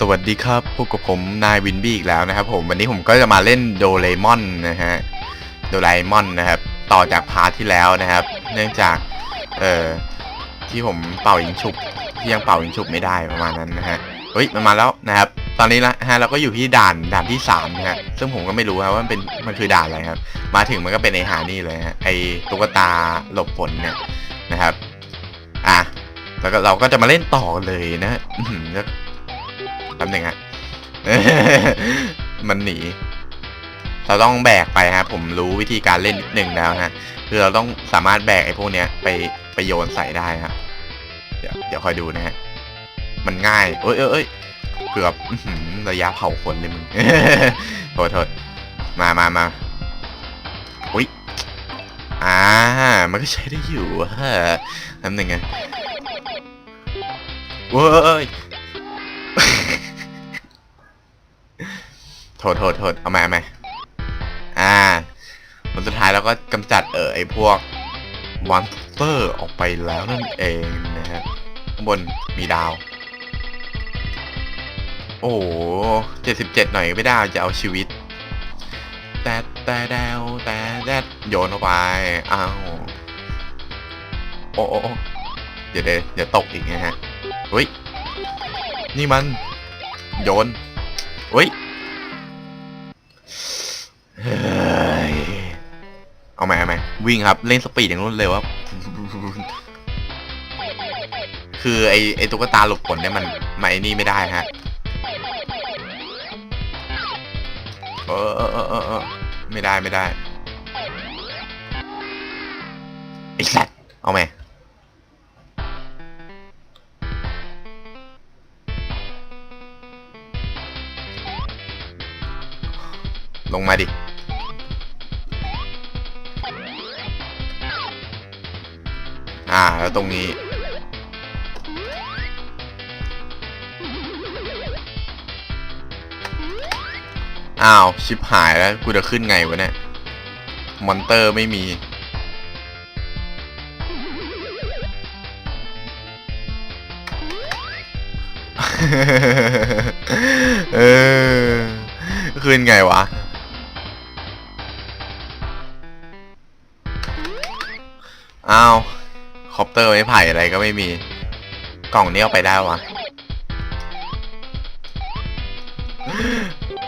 สวัสดีครับพบกับผมนายวินบี้อีกแล้วนะครับผมวันนี้ผมก็จะมาเล่นโดเรมอนนะฮะโดเอมอนนะครับ ต่อจากพาร์ทที่แล้วนะครับ เนื่องจากเอ่อที่ผมเป่ายิงฉุบที่ยังเป่ายิงฉุบไม่ได้ประมาณนั้นนะฮะเฮ้ยมันมาแล้วนะครับ ตอนนี้นะฮะเราก็อยู่ที่ด่านด่านที่สามนะฮะซึ่งผมก็ไม่รู้ครับว่ามันเป็นมันคือด่านอะไรครับ มาถึงมันก็เป็นไอหานี่เลยฮะไอตุ๊กตาหลบฝนเนี่ยนะครับอะแล้วก็เราก็จะมาเล่นต่อเลยนะแล้ว แป๊บหนึงฮะมันหนี เราต้องแบกไปฮะผมรู้วิธีการเล่นนิดหนึ่งแล้วฮะคือเราต้องสามารถแบกไอ้พวกเนี้ยไปไปโยนใส่ได้ฮะเดี๋ยวเดี๋ยวคอยดูนะฮะมันง่ายเอ้ยเอ้ยเกือบระยะเผาขนเลยมึงโทษโทษมามามาอุ้ยอ่ามันก็ใช้ได้อยู่ฮะน้ำหนึ่งไงเว้ย ทษโทษโทษเอาใหมเอาใหมอ่าผลสุดท้ายเราก็กำจัดเออไอพวกมอนสเตอร์ออกไปแล้วนั่นเองนะฮะข้างบนมีดาว โอ้โหเจ็ดสิบเจ็ดหน่อยไม่ได้จะเอาชีวิต แต่แต่แดวแต่แดดโยนเข้าไปอ้าวโอ้โอ้โอ้เดี๋ยวเดี๋ยวเดี๋ยวตกอีกนะฮะเฮ้ยนี่มัน โยนเฮ้ย เอาใหมเอาใหมวิ่งครับ เล่นสปีดอย่างรวดเร็วครับคือไอไอตุ๊กตาหลบฝนเนี่ยมันมาไอนี่ไม่ได้ฮะเออเออเออเออเออไม่ได้ไม่ได้ไอสัตว์เอาไหมลงมาดิ อ่า แล้วตรงนี้ อ้าว ชิบหายแล้ว กูจะขึ้นไงวะเนี่ย มอนเตอร์ไม่มี เออ ขึ้นไงวะ เตอร์ไม้ไผ่อะไรก็ไม่มี กล่องนี้เอาไปได้วะ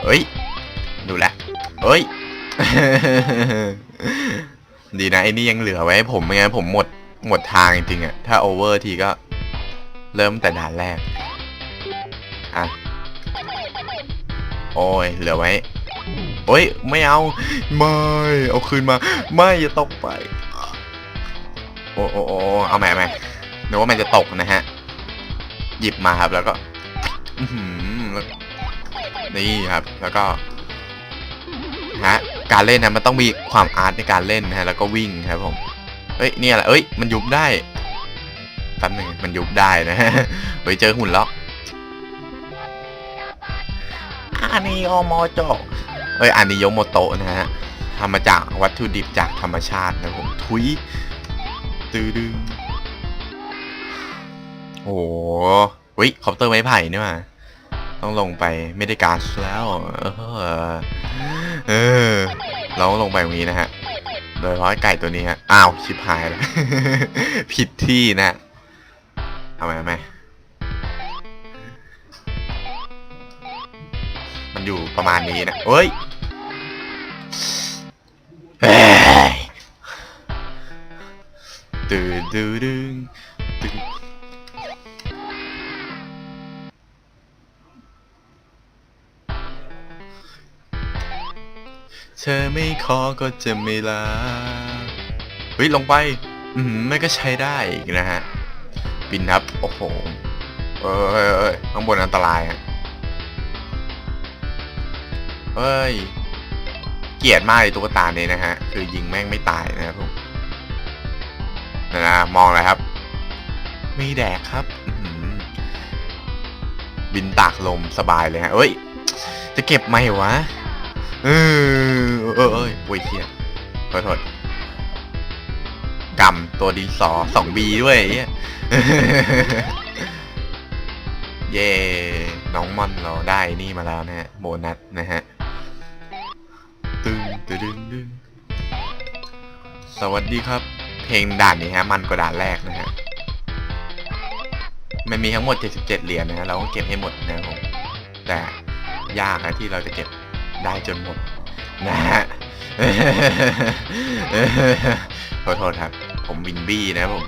เฮ้ย ดูแลเฮ้ย ดีนะไอ้นี่ยังเหลือไว้ให้ผมไม่งั้นผมหมดหมดทางจริงๆอะถ้าโอเวอร์ทีก็เริ่มแต่ด่านแรก อะ โอ้ย เหลือไว้ โอ้ย ไม่เอา ไม่ เอาคืนมา ไม่อย่าตกไป โอ้โอ้โอ้เอาใหม่เอาใหม่นึกว่ามันจะตกนะฮะ หยิบมาครับแล้วก็นี่ครับ แล้วก็ฮะการเล่นนะมันต้องมีความอาร์ตในการเล่นนะฮะแล้วก็วิ่งครับผมเฮ้ยเนี่ยแหละเอ้ยมันยุบได้แป๊บหนึงมันยุบได้นะฮะเฮ้ยเจอหุ่นแล้วอานิโยโมโจเอ้ยอานิโยโมโตะนะฮะทำมาจากวัตถุดิบจากธรรมชาตินะผมทุย ตื้อดึงโอ้โหวิคอปเตอร์ไม้ไผ่นี่มาต้องลงไปไม่ได้การดแล้ว เออเออเราต้องลงไปตรงนี้นะฮะ โดยเฉพาะไก่ตัวนี้ฮะ อ้าวชิบหายแล้ว ผิดที่นะเอาไหมเอาไหมมันอยู่ประมาณนี้นะเฮ้ย ตื่นตื่นดึงตื่นเธอไม่ขอก็จะไม่ลาเฮ้ยลงไป อืมไม่ก็ใช้ได้อีกนะฮะบินครับ โอ้โห เอ้ยเอ้ยเอ้ยข้างบนอันตรายฮะเฮ้ย เกลียดมากเลยตุ๊กตาเนี่ยนะฮะ คือยิงแม่งไม่ตายนะครับผม นะนะมองอะไรครับ ไม่แดกครับอื้อหือบินตากลมสบายเลยฮะเอ้ย จะเก็บไหมวะ เออเออเอ้ยโอ้ยเฮียขอโทษกำตัวดินสอสองบีด้วยไอ้เหี้ยเย่น้องมอนเราได้นี่มาแล้วนะฮะ โบนัสนะฮะ ตึงตึงตึงตึงสวัสดีครับ เพลงด่านนี้ฮะ มันกว่าด่านแรกนะฮะ มันมีทั้งหมด 77 เหรียญนะฮะ เราต้องเก็บให้หมดนะครับผม แต่ยากนะที่เราจะเก็บได้จนหมดนะฮะขอโทษครับ ผมวินบี้นะผม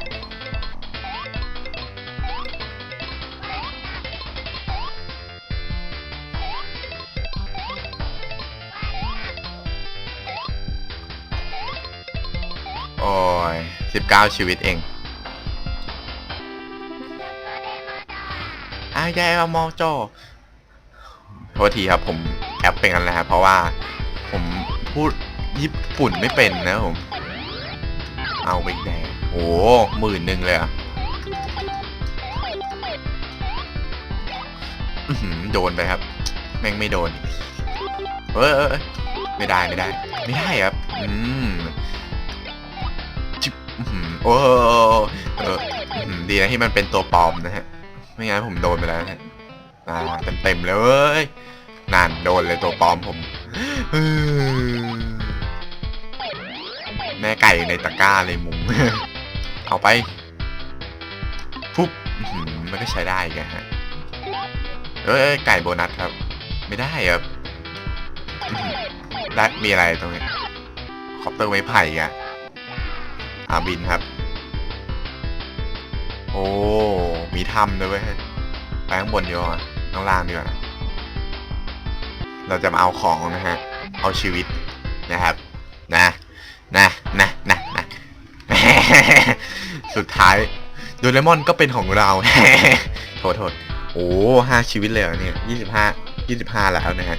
19 ชีวิตเองอายายมามองจอโทษทีครับผมแอปเป็นกันนะครับเพราะว่าผมพูดญี่ปุ่นไม่เป็นนะผม เอาไปแดงโอ้หมื่นหนึ่งเลยอะโดนไปครับ แม่งไม่โดน เออไม่ได้ไม่ได้ ไม่ได้ครับ อืม อื้อหือโอ้เออดีนะที่มันเป็นตัวปลอมนะฮะ ไม่งั้นผมโดนไปแล้วนะฮะอ่าเต็มเต็มๆเลยนั่นโดนเลยตัวปลอมผม แม่ไก่ในตะกร้าเลยมุงเอาไปปุ๊บมันก็ใช้ได้กันฮะเอ้ยไก่โบนัสครับ ไม่ได้ครับอื้อหือได้มีอะไรตรงนี้คอปเตอร์ไม้ไผ่อะอาบินครับ อ้มีถ้ำด้วยเว้ยไปข้างบนดีกว่าข้างล่างดีกว่านเราจะมาเอาของนะฮะ เอาชีวิตนะครับ นะนะนะนะนะสุดท้ายโดเรมอนก็เป็นของเราโทษโทษโอ้ห้าชีวิตเลยเหรอเนี่ยยี่สิบห้ายี่สิบห้าแล้วนะฮะ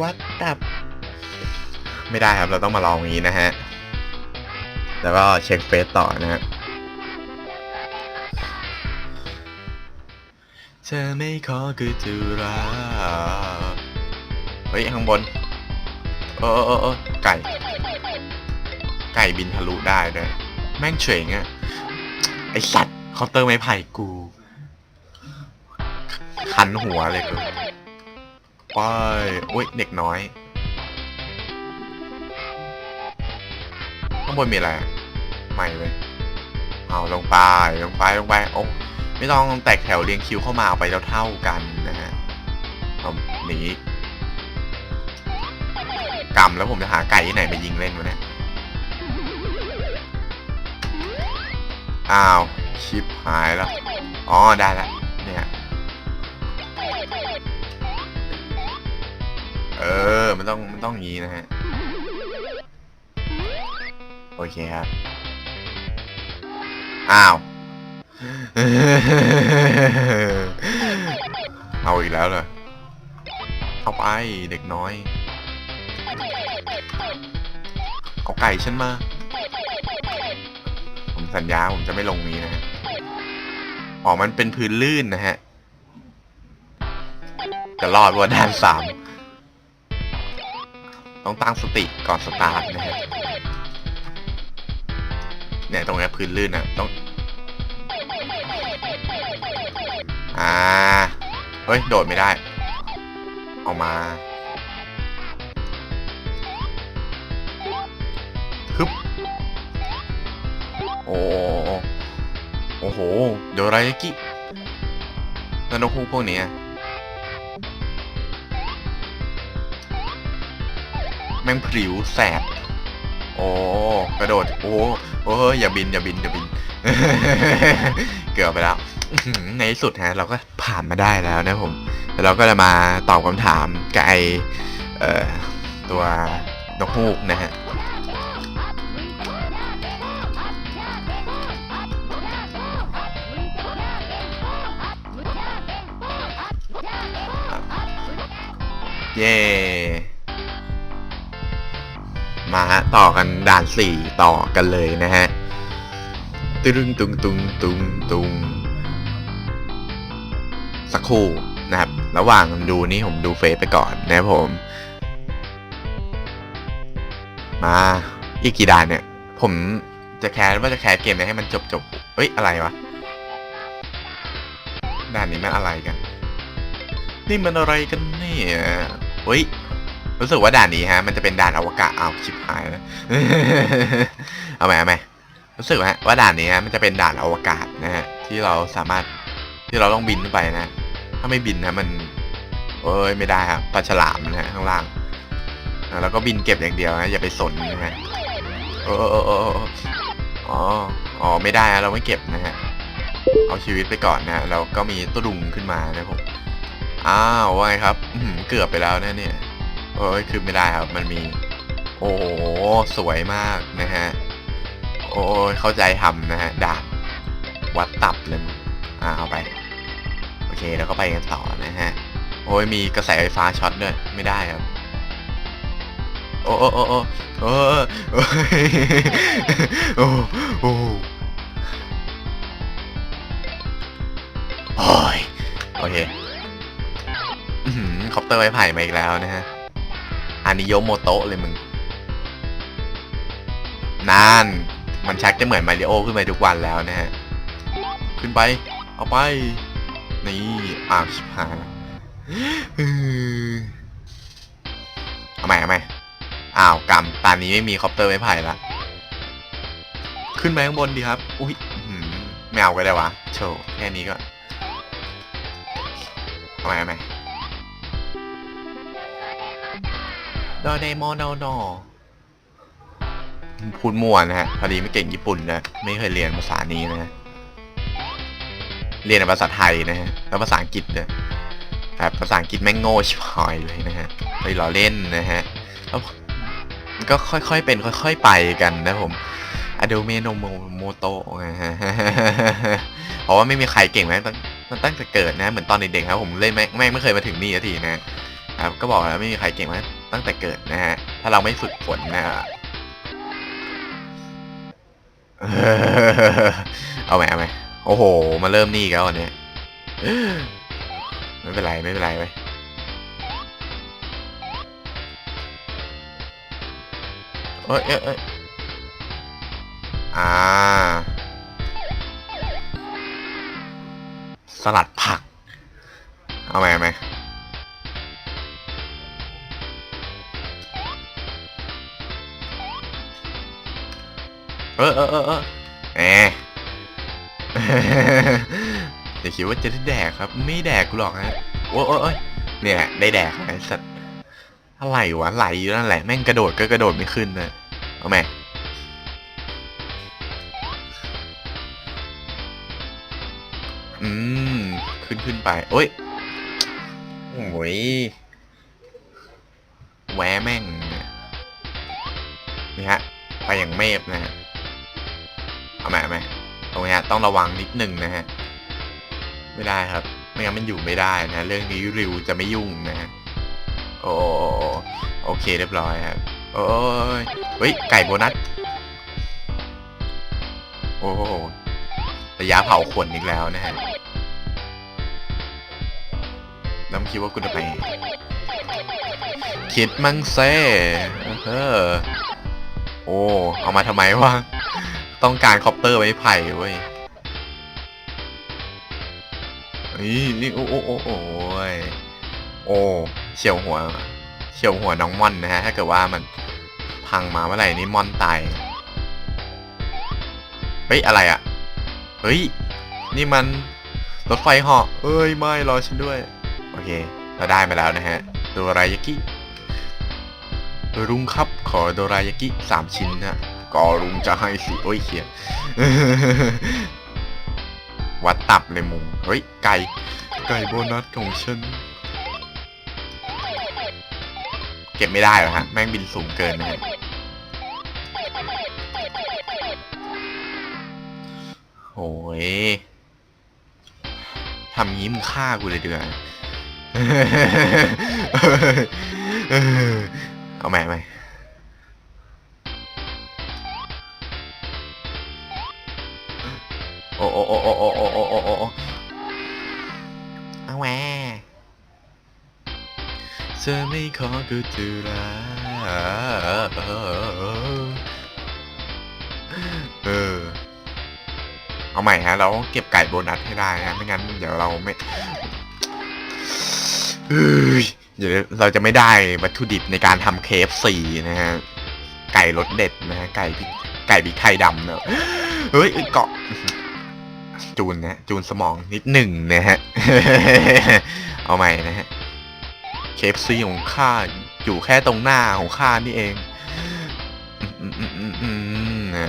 วัดดับ ไม่ได้ครับ เราต้องมาลองอย่างนี้นะฮะ แล้วก็เช็คเฟซต่อนะฮะ เธอไม่ขอคือจุราเฮ้ยข้างบนเออเออเออไก่ ไก่บินทะลุได้ด้วยแม่งเฉงอะไอสัตว์เคาน์เตอร์ไม้ไผ่กู คันหัวเลยกูไปโอ้ยเด็กน้อยข้างบนมีอะไรใหม่เลยเอาลงไปลงไปลงไปโอ้ ไม่ต้องแตกแถวเรียงคิวเข้ามาเอาไปเท่ากันนะฮะเอาหนีกำแล้วผมจะหาไก่ที่ไหนมายิงเล่นวะเนี่ย อ้าว ชิปหายแล้ว อ๋อ ได้แล้วเนี่ย เออ มันต้อง มันต้องงี้นะฮะ โอเคครับ อ้าว เอาอีกแล้วเหรอเอาไปเด็กน้อย เอาไก่ฉันมา ผมสัญญาผมจะไม่ลงนี้นะฮะอ๋อมันเป็นพื้นลื่นนะฮะจะรอดว่าด้านสามต้องตั้งสติก่อนสตาร์ทนะฮะเนี่ยตรงนี้พื้นลื่นอะต้อง อ่า เฮ้ย โดดไม่ได้เอามาฮึบโอ้โอ้โห โดรายากิแล้วนกฮูกพวกนี้แม่งพริ้วแสบ โอ้ กระโดด โอ้โอ้อย่าบิน อย่าบิน อย่าบิน เกือบไปแล้ว ในที่สุดฮะเราก็ผ่านมาได้แล้วนะผมแล้วเราก็จะมาตอบคำถามกับไอตัวนกฮูกนะฮะเย่มาฮะต่อกันด่านสี่ต่อกันเลยนะฮะ ตึงตุงตุงตุงตุง ครู่นะครับ ระหว่างดูนี่ผมดูเฟซไปก่อนนะครับผม มาอีกกี่ด่านเนี่ย ผมจะแคสว่าจะแคสเกมนี้ให้มันจบจบเอ้ย อะไรวะ ด่านนี้มันอะไรกัน นี่มันอะไรกันเนี่ยเฮ้ย รู้สึกว่าด่านนี้ฮะ มันจะเป็นด่านอวกาศเอาชิบหายแล้วเอาไหมเอาไหมรู้สึกว่าว่าด่านนี้ฮะ มันจะเป็นด่านอวกาศนะฮะ ที่เราสามารถที่เราต้องบินขึ้นไปนะ ถ้าไม่บินนะมันเอ้ยไม่ได้ครับปลาฉลามนะฮะข้างล่างแล้วก็บินเก็บอย่างเดียวนะอย่าไปสนนะฮะเออเออเออเอออ๋ออ๋อไม่ได้เราไม่เก็บนะฮะเอาชีวิตไปก่อนนะแล้วก็มีตุดุงขึ้นมานะผมอ้าวว่าไงครับอืเกือบไปแล้วนะเนี่ยโอ้ยคือไม่ได้ครับมันมี โอ้สวยมากนะฮะโอ้ยเข้าใจทำนะฮะด่านวัดตับเลยมึงอ่าเอาไป คแล้วก็ไปกันต่อนะฮะ โอ้ยมีกระแสไฟฟ้าช็อตด้วย ไม่ได้ครับ โอ้โอ้โอ้โอ้โอ้โอ้โอ้ยโอเคคอปเตอร์ไม้ไผ่มาอีกแล้วนะฮะอานิโยโมโตะเลยมึงนานมันชักจะเหมือนมาริโอขึ้นไปทุกวันแล้วนะฮะ ขึ้นไป เอาไป นี่อ้าวชิบหายล้วอือเอาใหม่เอาใหม่อ้าวกำตอนนี้ไม่มีคอปเตอร์ไม้ไผ่ละขึ้นไปข้างบนดีครับ อุ้ยไม่เอาก็ได้วะโชว์แค่นี้ก็เอาใหม่เอาใหม่ดอเดโมโนโนพูดมั่วนะฮะ พอดีไม่เก่งญี่ปุ่นนะ ไม่เคยเรียนภาษานี้นะฮะ เรียนภาษาไทยนะฮะแล้วภาษาอังกฤษเนี่ยแบบภาษาอังกฤษแม่งโง่ชิบหายเลยนะฮะไปล้อเล่นนะฮะแล้วก็ค่อยๆเป็นค่อย ๆไปกันนะผมอโดเมโนโมโตนะฮะเพราะว่าไม่มีใครเก่งแม้ตั้งมันตั้งแต่เกิดนะเหมือนตอนเด็กๆครับผมเล่นแม่งแม่งไม่เคยมาถึงนี่สักทีนะครับก็บอกแล้วไม่มีใครเก่งมาตั้งแต่เกิดนะฮะถ้าเราไม่ฝึกฝนนะฮะเอาไหมเอาไหม โอ้โห มาเริ่มนี่กแล้วอันนี้ไม่เป็นไร ไม่เป็นไรไปเอ้ยเอ้ยเอ้ยอ่า สลัดผัก เอาไหมไหมเออเออเออเออ อย่าคิดว่าจะได้แดกครับ ไม่แดกกูหรอกฮะโอ้ยโอ้ยเนี่ยได้แดกไอ้สัตว์อะไรวะไหลอยู่นั่นแหละแม่งกระโดดก็กระโดดไม่ขึ้นนะเอาไหมอืมขึ้นขึ้นไปโอ้ยโอ้ยแหวแม่งนี่ฮะไปอย่างเมฟนะฮะเอาไหมเอาไหม ตรงนี้ฮะต้องระวังนิดหนึ่งนะฮะ ไม่ได้ครับ ไม่งั้นมันอยู่ไม่ได้นะ เรื่องนี้ริวจะไม่ยุ่งนะฮะ โอ้โอเคเรียบร้อยครับ โอ้ยเฮ้ย ไก่โบนัส โอ้ระยะเผาขนอีกแล้วนะฮะแล้วมึงคิดว่ากูจะไป คิดมั่งเซ่เออโอ้ เอามาทำไมวะ ต้องการคอปเตอร์ไม้ไผ่เว้ยนี่นี่โอ้โอ้โอ้โอ้ยโอ้เฉียวหัวเฉียวหัวน้องม่อนนะฮะ ถ้าเกิดว่ามันพังมาเมื่อไหร่นี่ม่อนตาย เฮ้ย อะไรอะ่ะ เฮ้ย นี่มันรถไฟเหาะเอ้ย ไม่ รอฉันด้วย โอเค เราได้มาแล้วนะฮะ โดรายากิรุ่งครับ ขอโดรายากิสามชิ้นนะ ก็รุงจะให้สิโอ้ยเขียนวัดตับเลยมุงเฮ้ยไก่ ไก่โบนัสของฉัน เก็บไม่ได้เหรอฮะ แม่งบินสูงเกินนะฮะโอ้ยทำยิ้มงฆ่ากูเลยเดือนเอาใหม่ใหม่ โอ้โอ้โอ้โอ้โอ้โอ้โอ้โอ้โอ้เอาแหวเธอไม่ขอกูจะรักเออ เอาใหม่ฮะ เราต้องเก็บไก่โบนัสให้ได้นะไม่งั้นเดี๋ยวเราไม่เฮ้ยเดี๋ยวเราจะไม่ได้วัตถุดิบในการทำเคฟซีนะฮะ ไก่รสเด็ดนะฮะ ไก่ไก่พริกไทยดำเนอะเฮ้ยเกาะ จูนนะจูนสมองนิดหนึ่งนะฮะ เอาใหม่นะฮะเคฟซีของข้าอยู่แค่ตรงหน้าของข้านี่เองอืมอืมอืมอืมนะ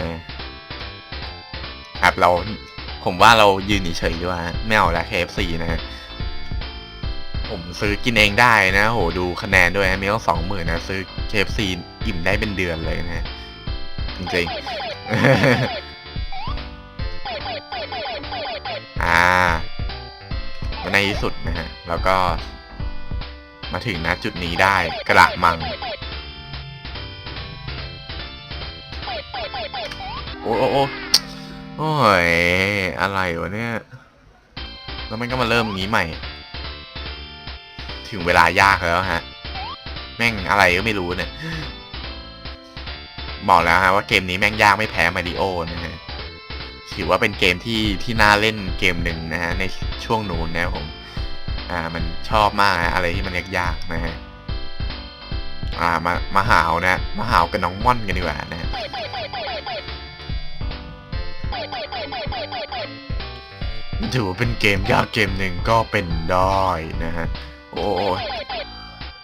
ครับเราผมว่าเรายืนเฉยๆดีกว่าฮะไม่เอาละ KFC นะฮะผมซื้อกินเองได้นะ โหดูคะแนนด้วยนะมีต้องสองหมื่นนะซื้อ KFC อิ่มได้เป็นเดือนเลยนะจริงๆ ในที่สุดนะฮะ แล้วก็ มาถึงนะจุดนี้ได้กระมัง โอ้โอ้โอ้ย อะไรวะเนี่ย แล้วมันก็มาเริ่มงี้ใหม่ ถึงเวลายากแล้วฮะ แม่งอะไรก็ไม่รู้เนี่ย บอกแล้วฮะว่าเกมนี้แม่งยากไม่แพ้มาริโอนะฮะ ถือว่าเป็นเกมที่ที่น่าเล่นเกมหนึ่งนะฮะในช่วงนู้นนะผมอ่ามันชอบมากนะอะไรที่มันยากๆนะฮะอ่ามามาหาวนะมาหาวกับน้องม่อนกันดีกว่านะฮะถือว่าเป็นเกมยากเกมหนึ่งก็เป็นได้นะฮะโอ้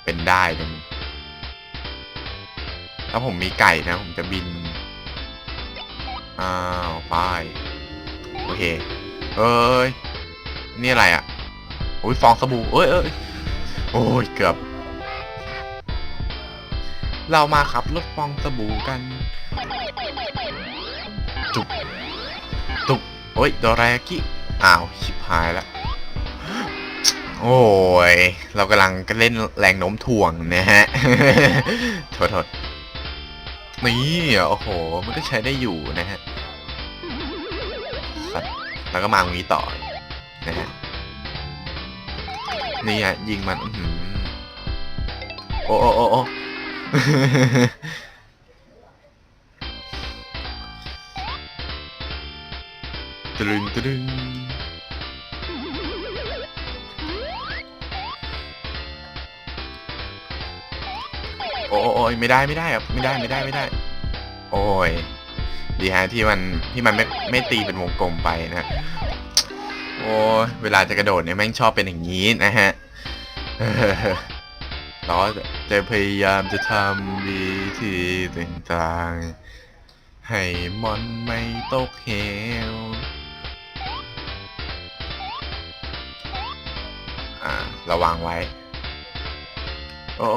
เป็นได้เป็นถ้าผมมีไก่นะ ผมจะบิน อ้าวไปโอเค เอ้ย นี่อะไรอะโอ้ยฟองสบู่เอ้ยเอ้ยโอ้ยเกือบ เรามาขับรถฟองสบู่กัน จุกตุกโอ้ยโดรากิอ้าวชิบหายแล้วโอ้ย เรากำลังเล่นแรงโน้มถ่วงนะฮะโทษ นี่โอ้โห มันก็ใช้ได้อยู่นะฮะ แล้วก็มาตรงนี้ต่อนะฮะ นี่อะยิงมันโอ้โอ้โอ้โอ้ตรึงตรึง โอ้ยไม่ได้ไม่ได้ครับไม่ได้ไม่ได้ไม่ได้ โอ้ยดีฮะที่มันที่มันไม่ไม่ตีเป็นวงกลมไปนะโอ้ยเวลาจะกระโดดเนี่ยแม่งชอบเป็นอย่างนี้นะฮะเราจะพยายามจะทำดีที่ต่างๆ ให้มอนไม่ตกเหวอ่าระวังไว้ โอ้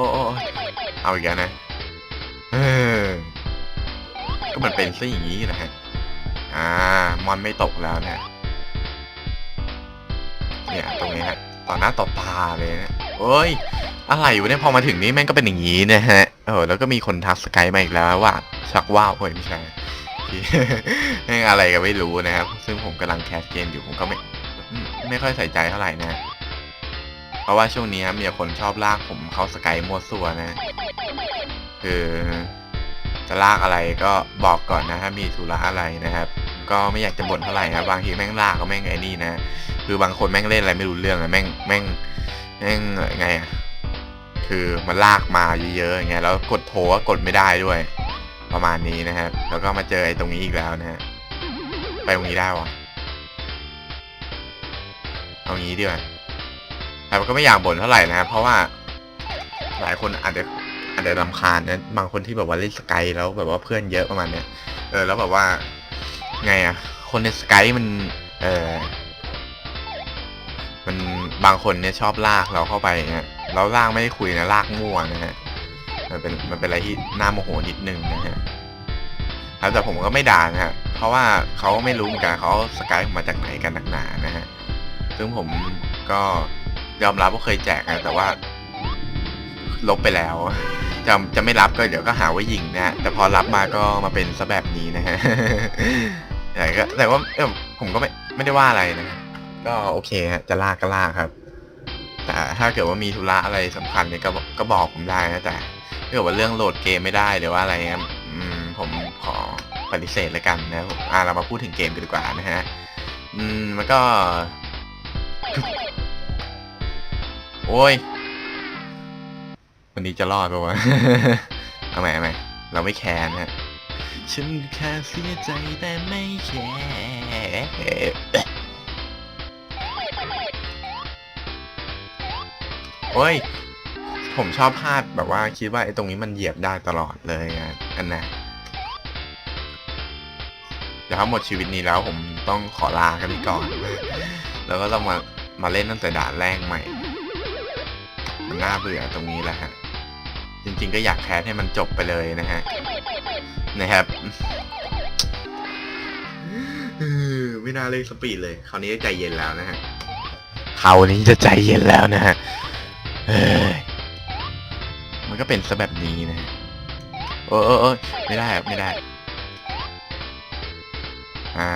เอาอีกแล้วนะเออก็มันเป็นซะอย่างนี้นะฮะ อ่ามอนไม่ตกแล้วนะ เนี่ยตรงนี้ฮะต่อหน้าต่อตาเลยนะโอ้ย อะไรอยู่เนี่ยพอมาถึงนี้แม่งก็เป็นอย่างนี้นะฮะ เออแล้วก็มีคนทักสกายมาอีกแล้วว่าชักว่าวโอ้ยไม่ใช่แม่งอะไรก็ไม่รู้นะครับ ซึ่งผมกำลังแคสเกมอยู่ผมก็ไม่ ไม่ค่อยใส่ใจเท่าไหร่นะ เพราะว่าช่วงนี้มีคนชอบลากผมเข้าสกายมัวซัวนะ คือจะลากอะไรก็บอกก่อนนะถ้ามีธุระอะไรนะครับ ก็ไม่อยากจะบ่นเท่าไหร่ครับบางทีแม่งลากก็แม่งไอ้นี่นะ คือบางคนแม่งเล่นอะไรไม่รู้เรื่องอะแม่งแม่งแม่งไงอะคือมันลากมาเยอะๆอย่างเงี้ยแล้วกดโทรก็กดไม่ได้ด้วย ประมาณนี้นะครับ แล้วก็มาเจอไอ้ตรงนี้อีกแล้วนะฮะไปตรงนี้ได้วะเอางี้ดีกว่าแต่ก็ไม่อยากบ่นเท่าไหร่นะครับเพราะว่าหลายคนอาจจะ อาจจะรำคาญนะบางคนที่แบบว่าเล่นสกายแล้วแบบว่าเพื่อนเยอะประมาณเนี้ยเออแล้วแบบว่า ไงอะคนในสกายมัน เออมันบางคนเนี่ยชอบลากเราเข้าไปเงี้ยแล้วลากไม่ได้คุยนะลากมั่วนะฮะมันเป็นมันเป็นอะไรที่น่าโมโหนิดนึงนะฮะแล้วแต่ผมก็ไม่ด่านะฮะ เพราะว่าเขาไม่รู้เหมือนกันเขาสกายมาจากไหนกันนักหนานะฮะ ซึ่งผมก็ยอมรับว่าเคยแจกนะแต่ว่า ลบไปแล้ว จะจะไม่รับก็เดี๋ยวก็หาว่ายิงนะฮะแต่พอรับมาก็มาเป็นซะแบบนี้นะฮะแต่ก็แต่ว่าเออผมก็ไม่ไม่ได้ว่าอะไรนะก็โอเคฮะจะลากก็ลากครับ แต่ถ้าเกิดว่ามีธุระอะไรสำคัญเนี่ยก็ก็บอกผมได้นะแต่ถ้าเกิดว่าเรื่องโหลดเกมไม่ได้หรือว่าอะไรเงี้ยผมขอปฏิเสธเลยกันนะอ่าเรามาพูดถึงเกมกันดีกว่านะฮะอืมมันก็ โอ้ย วันนี้จะรอดปะวะ เอาใหม่เอาใหม่เราไม่แคร์นะฮะ ฉันแค่เสียใจแต่ไม่แคร์โอ้ย ผมชอบพลาดแบบว่าคิดว่าไอ้ตรงนี้มันเหยียบได้ตลอดเลยอะอันน่ะเดี๋ยวถ้าหมดชีวิตนี้แล้วผมต้องขอลากันไปก่อน แล้วก็ต้องมามาเล่นตั้งแต่ด่านแรกใหม่ มันน่าเบื่อตรงนี้แหละฮะ จริงๆก็อยากแคสให้มันจบไปเลยนะฮะ นะครับเออไม่น่าเล่นสปีดเลย คราวนี้ใจเย็นแล้วนะฮะคราวนี้จะใจเย็นแล้วนะฮะเอ้ยมันก็เป็นซะแบบนี้นะฮะโอ้โอ้โอ้ยไม่ได้ครับไม่ได้ อ่า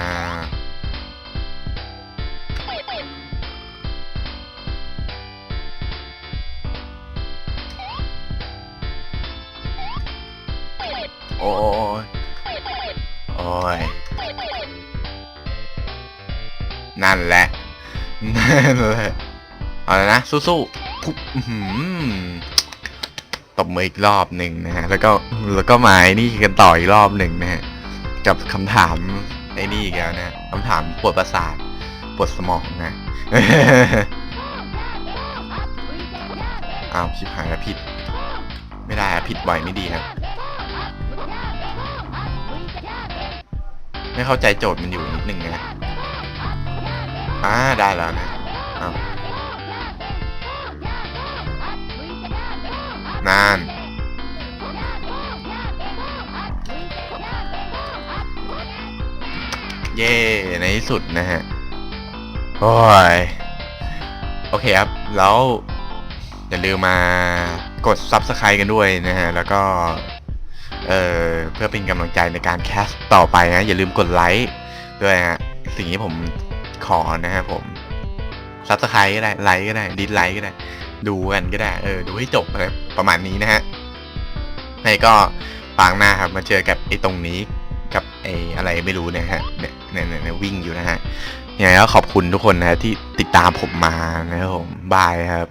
โอ้ยโอ้ยนั่นแหละ นั่นแหละ เอาเลยนะ สู้ๆปุ๊บตบมืออีกรอบหนึ่งนะฮะ แล้วก็ แล้วก็มาไอ้นี่กันต่ออีกรอบหนึ่งนะฮะ กับคำถามไอ้นี่อีกแล้วนะคำถามปวดประสาท ปวดสมองนะอ้าวชิบหายแล้วผิด ไม่ได้อะผิดบ่อยไม่ดีครับ ไม่เข้าใจโจทย์มันอยู่นิดนึงนะอ่าได้แล้วนะอ้าวนานเย่ในที่สุดนะฮะโอ้ยโอเคครับ แล้ว อย่าลืมมากด Subscribe กันด้วยนะฮะ แล้วก็ เออเพื่อเป็นกำลังใจในการแคสต่อไปนะอย่าลืมกดไลค์ด้วยฮะสิ่งที่ผมขอนะครับผม Subscribe ก็ได้ไลค์ก็ได้ดิสไลค์ก็ได้ ดูกันก็ได้เออดูให้จบอะไรประมาณนี้นะฮะในก็ปางหน้าครับมาเจอกับไอ้ตรงนี้กับไอ้อะไรไม่รู้นะฮะเนี่ยเนี่ยเนี่ยวิ่งอยู่นะฮะยังไงก็ขอบคุณทุกคนนะฮะที่ติดตามผมมานะครับผมบายครับ